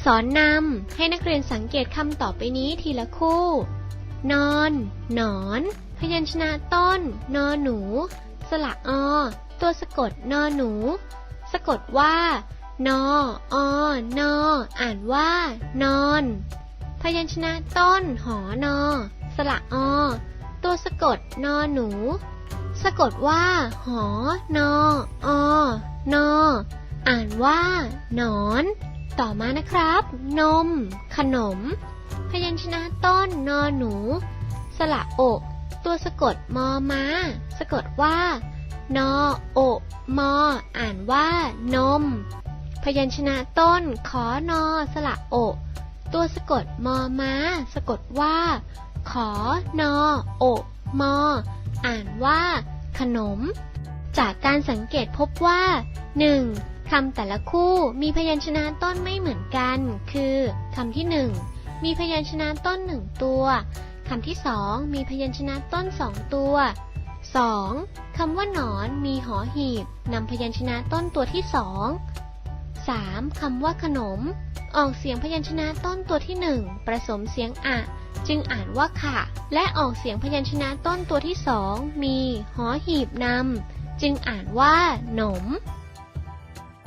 อักษรนำให้นักเรียนสังเกตคำต่อไปนี้ทีละคู่ นอน หนอน พยัญชนะต้น นอหนู สระอ ตัวสะกด นอหนู สะกดว่า นออนออ่านว่า นอน พยัญชนะต้น หอนอ สระอ ตัวสะกด นอหนู สะกดว่า หอนออนออ่านว่า หนอน ต่อมานะครับ นม ขนม พยัญชนะต้นนอหนู สระโอกตัวสะกดมอมาสะกดว่า นอโอมอ อ่านว่า นม พยัญชนะต้นขอนอสระโอตัวสะกดมอมาสะกดว่า ขอนอโอมอ อ่านว่า ขนม จากการสังเกตพบว่า 1. คำแต่ละคู่มีพยัญชนะต้นไม่เหมือนกัน คือคำที่ 1 มีพยัญชนะต้นหนึ่งตัวคำที่ 2 มีพยัญชนะต้นสองตัว 2. คำว่าหนอนมีหอหีบนำพยัญชนะต้นตัวที่สอง 3. คำว่าขนม ออกเสียงพยัญชนะต้นตัวที่หนึ่งประสมเสียงอะจึงอ่านว่าค่ะ และออกเสียงพยัญชนะต้นตัวที่สองมีหอหีบนำจึงอ่านว่าหนม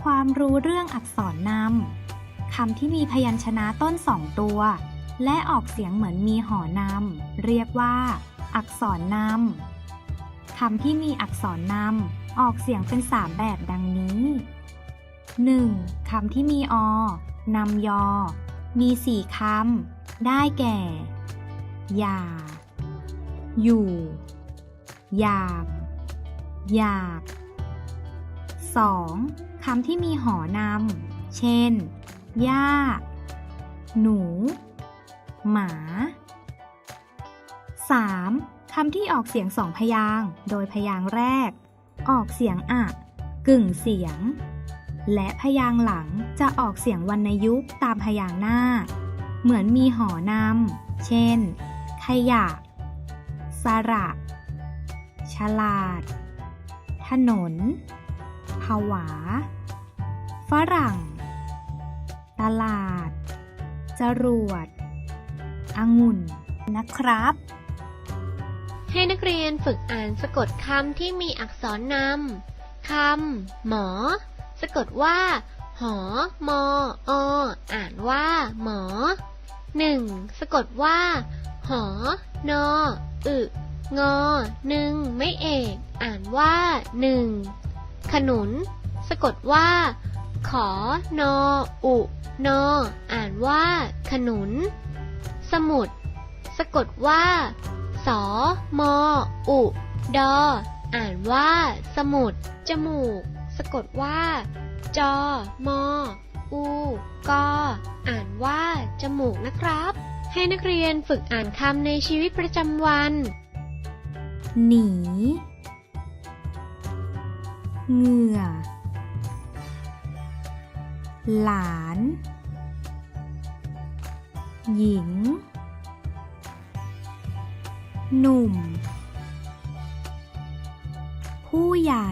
ความรู้เรื่องอักษรนำคำที่มีพยัญชนะต้นสองตัว และออกเสียงเหมือนมีหอนำเรียกว่า อักษรนำคำที่มีอักษรนำออกเสียงเป็นสามแบบดังนี้ 1. คำที่มีอ นำยอ มีสี่คำ ได้แก่ อย่า อยู่ อยามอยาก 2. คำที่มีหอนำ เช่น ย่า หนู หมา 3. คำที่ออกเสียงสองพยางค์โดยพยางค์แรก ออกเสียงอะ กึ่งเสียง และพยางค์หลังจะออกเสียงวรรณยุกต์ตามพยางค์หน้า เหมือนมีหอนำ เช่น ขยะ สระ ฉลาด ถนนผวา ฝรั่ง ตลาด จรวดองุ่น นะครับ ให้นักเรียนฝึกอ่านสะกดคำที่มีอักษรนำ คำ หมอ สะกดว่า หอ มอออ่านว่า หมอหนึ่งสะกดว่า หอ นอ อึ งอหนึ่งไม่เอก อ่านว่าหนึ่งขนุน สะกดว่า ขอนออุนออ่านว่า ขนุน สมุด สะกดว่า สอมออุดออ่านว่า สมุด จมูก สะกดว่า จอมออูกออ่านว่า จมูกนะครับ ให้นักเรียนฝึกอ่านคำในชีวิตประจำวัน หนี เหงื่อ หลาน หญิง หนุ่ม ผู้ใหญ่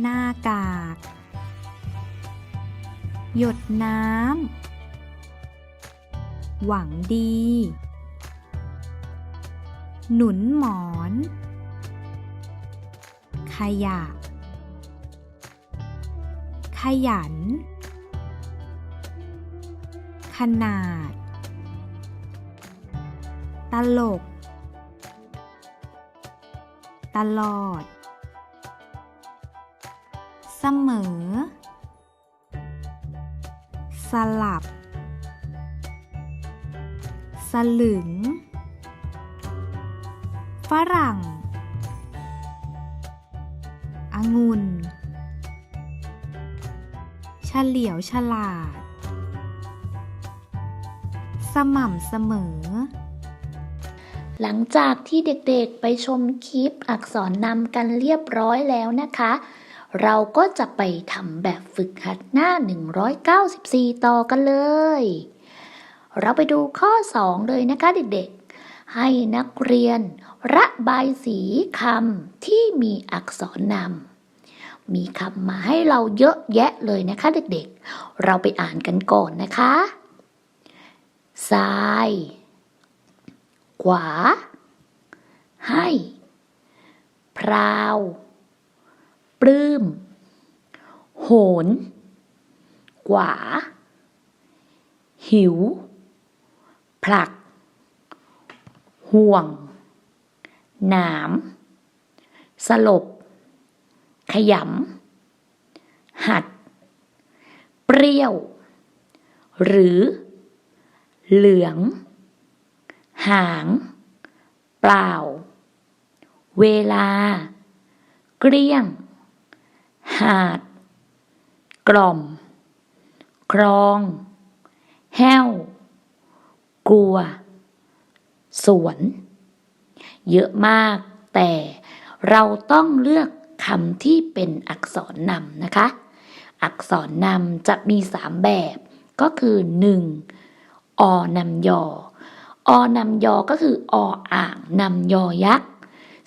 หน้ากาก หยดน้ำ หวังดี หนุนหมอน ขยะ ขยัน ขนาด ตลก ตลอด เสมอ สลับ สลึง ฝรั่งองุ่น ฉลียวฉลาด สม่ำเสมอ หลังจากที่เด็กๆไปชมคลิปอักษรนำกันเรียบร้อยแล้วนะคะ เราก็จะไปทำแบบฝึกหัดหน้า 194 ต่อกันเลย เราไปดูข้อ 2 เลยนะคะเด็กๆ ให้นักเรียน ระบายสีคำที่มีอักษรนำ มีคำมาให้เราเยอะแยะเลยนะคะเด็กๆ เราไปอ่านกันก่อนนะคะซ้าย ขวา ให้ พราว ปลื้ม โหนกว่าหิว ผลัก ห่วง หนาม สลบ ขยำ หัด เปรี้ยว หรือ เหลือง หาง เปล่า เวลา เกลี้ยง หาด กล่อม ครอง แห้ว กลัว สวน เยอะมากแต่เราต้องเลือก คำที่เป็นอักษรนำนะคะ อักษรนำจะมีสามแบบก็คือ 1. อนำยอ อนำยอก็คือออ่างนำยอยักษ์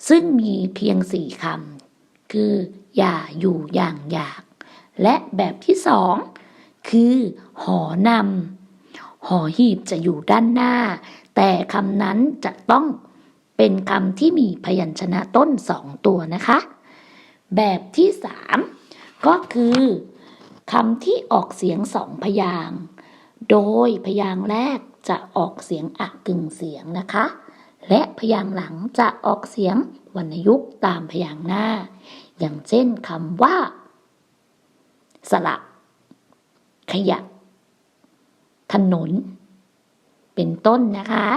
ซึ่งมีเพียงสี่คำคือ อย่าอยู่อย่างอยาก และแบบที่สองคือหอนำหอหีบจะอยู่ด้านหน้า แต่คำนั้นจะต้องเป็นคำที่มีพยัญชนะต้นสองตัวนะคะ แบบที่สามก็คือคำที่ออกเสียงสองพยางโดยพยางแรกจะออกเสียงอะกึ่งเสียงนะคะ และพยางหลังจะออกเสียงวรรณยุกต์ตามพยางหน้า อย่างเช่นคำว่า สละขยะ ถนน เป็นต้นนะคะ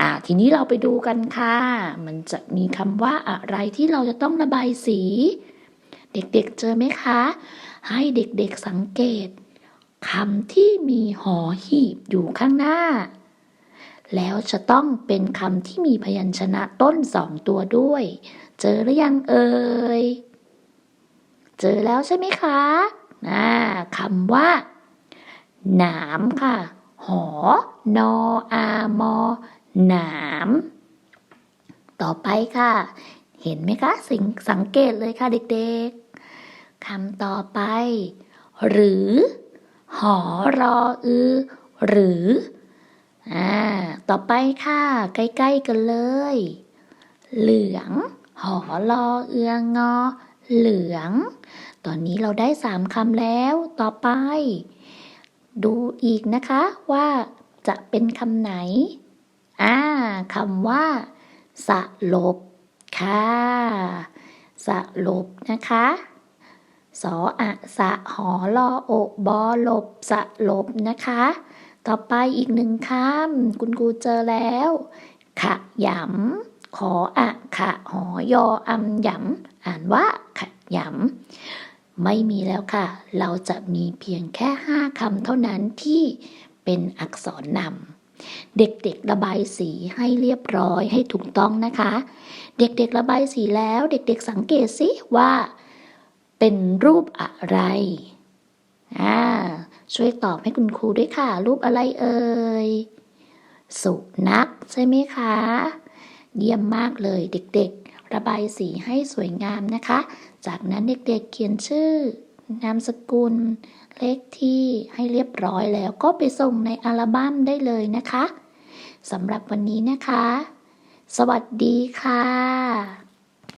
อ่าทีนี้เราไปดูกันค่ะ มันจะมีคำว่าอะไรที่เราจะต้องระบายสี เด็กๆเจอไหมคะ ให้เด็กๆสังเกตคำที่มีหอหีบอยู่ข้างหน้า แล้วจะต้องเป็นคำที่มีพยัญชนะต้นสองตัวด้วย เจอหรือยังเอ่ย เจอแล้วใช่ไหมคะอ่าคำว่า หนามค่ะ หอ นอ อามอ หนาม ต่อไปค่ะ เห็นไหมคะสิงสังเกตเลยค่ะเด็กๆคำต่อไป หรือ หอรออือ หรืออ่าต่อไปค่ะ ใกล้ๆกันเลย เหลือง หอรอเอืองอเหลือง ตอนนี้เราได้สามคำแล้ว ต่อไป ดูอีกนะคะว่าจะเป็นคำไหน อ่าคำว่า สลบ ค่ะสลบนะคะสออะสะหอลอโอบอลบสลบนะคะ ต่อไปอีกหนึ่งคำคุณครูเจอแล้วขะยำขออะขะหอยออำยำอ่านว่าขะยำไม่มีแล้วค่ะ เราจะมีเพียงแค่ห้าคำเท่านั้นที่เป็นอักษรนำ เด็กๆระบายสีให้เรียบร้อยให้ถูกต้องนะคะ เด็กๆระบายสีแล้วเด็กๆสังเกตสิว่า เป็นรูปอะไรอ่าช่วยตอบให้คุณครูด้วยค่ะ รูปอะไรเอ่ยสุนัขใช่ไหมคะ เยี่ยมมากเลยเด็กๆ ระบายสีให้สวยงามนะคะ จากนั้นเด็กๆเขียนชื่อ นามสกุล เลขที่ให้เรียบร้อยแล้วก็ไปส่งในอัลบั้มได้เลยนะคะสำหรับวันนี้นะคะ สวัสดีค่ะ